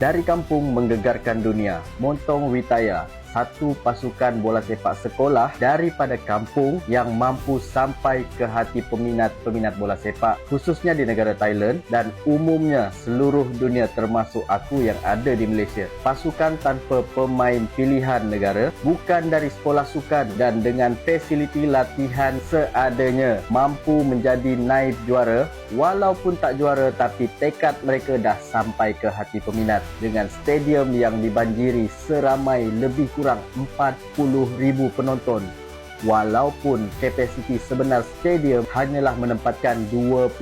Dari kampung menggegarkan dunia, Montong Witaya, satu pasukan bola sepak sekolah daripada kampung yang mampu sampai ke hati peminat-peminat bola sepak khususnya di negara Thailand dan umumnya seluruh dunia termasuk aku yang ada di Malaysia. Pasukan tanpa pemain pilihan negara bukan dari sekolah sukan dan dengan fasiliti latihan seadanya mampu menjadi naib juara walaupun tak juara tapi tekad mereka dah sampai ke hati peminat dengan stadium yang dibanjiri seramai lebih kurang 40,000 penonton walaupun kapasiti sebenar stadium hanyalah menempatkan 20,000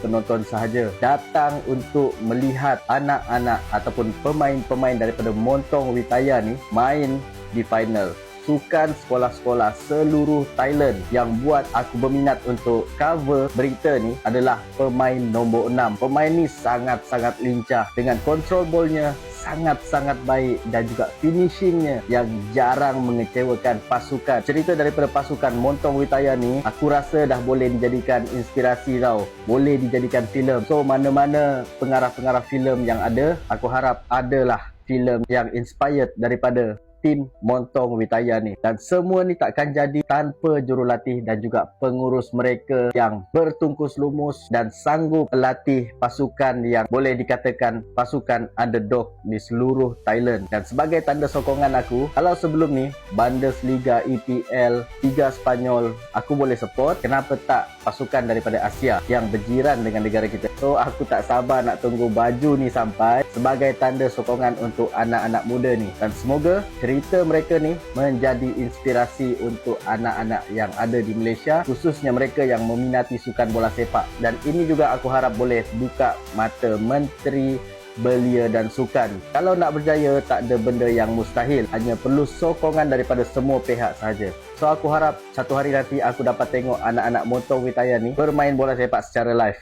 penonton sahaja datang untuk melihat anak-anak ataupun pemain-pemain daripada Montong Witaya ni main di final sukan sekolah-sekolah seluruh Thailand yang buat aku berminat untuk cover berita ni adalah pemain nombor 6. Pemain ni sangat-sangat lincah dengan kontrol bolnya sangat-sangat baik dan juga finishingnya yang jarang mengecewakan pasukan. Cerita daripada pasukan Montong Witaya ni, aku rasa dah boleh dijadikan inspirasi tau. Boleh dijadikan filem. So, mana-mana pengarah-pengarah filem yang ada, aku harap adalah filem yang inspired daripada tim Montong Witaya ni. Dan semua ni takkan jadi tanpa jurulatih dan juga pengurus mereka yang bertungkus lumus dan sanggup pelatih pasukan yang boleh dikatakan pasukan underdog di seluruh Thailand. Dan sebagai tanda sokongan aku kalau sebelum ni Bundesliga EPL Liga Spanyol aku boleh support. Kenapa tak pasukan daripada Asia yang berjiran dengan negara kita so aku tak sabar nak tunggu baju ni sampai sebagai tanda sokongan untuk anak-anak muda ni dan semoga cerita mereka ni menjadi inspirasi untuk anak-anak yang ada di Malaysia khususnya mereka yang meminati sukan bola sepak dan ini juga aku harap boleh buka mata menteri belia dan sukan. Kalau nak berjaya tak ada benda yang mustahil, hanya perlu sokongan daripada semua pihak sahaja. So aku harap satu hari nanti aku dapat tengok anak-anak Montong Witaya ni bermain bola sepak secara live.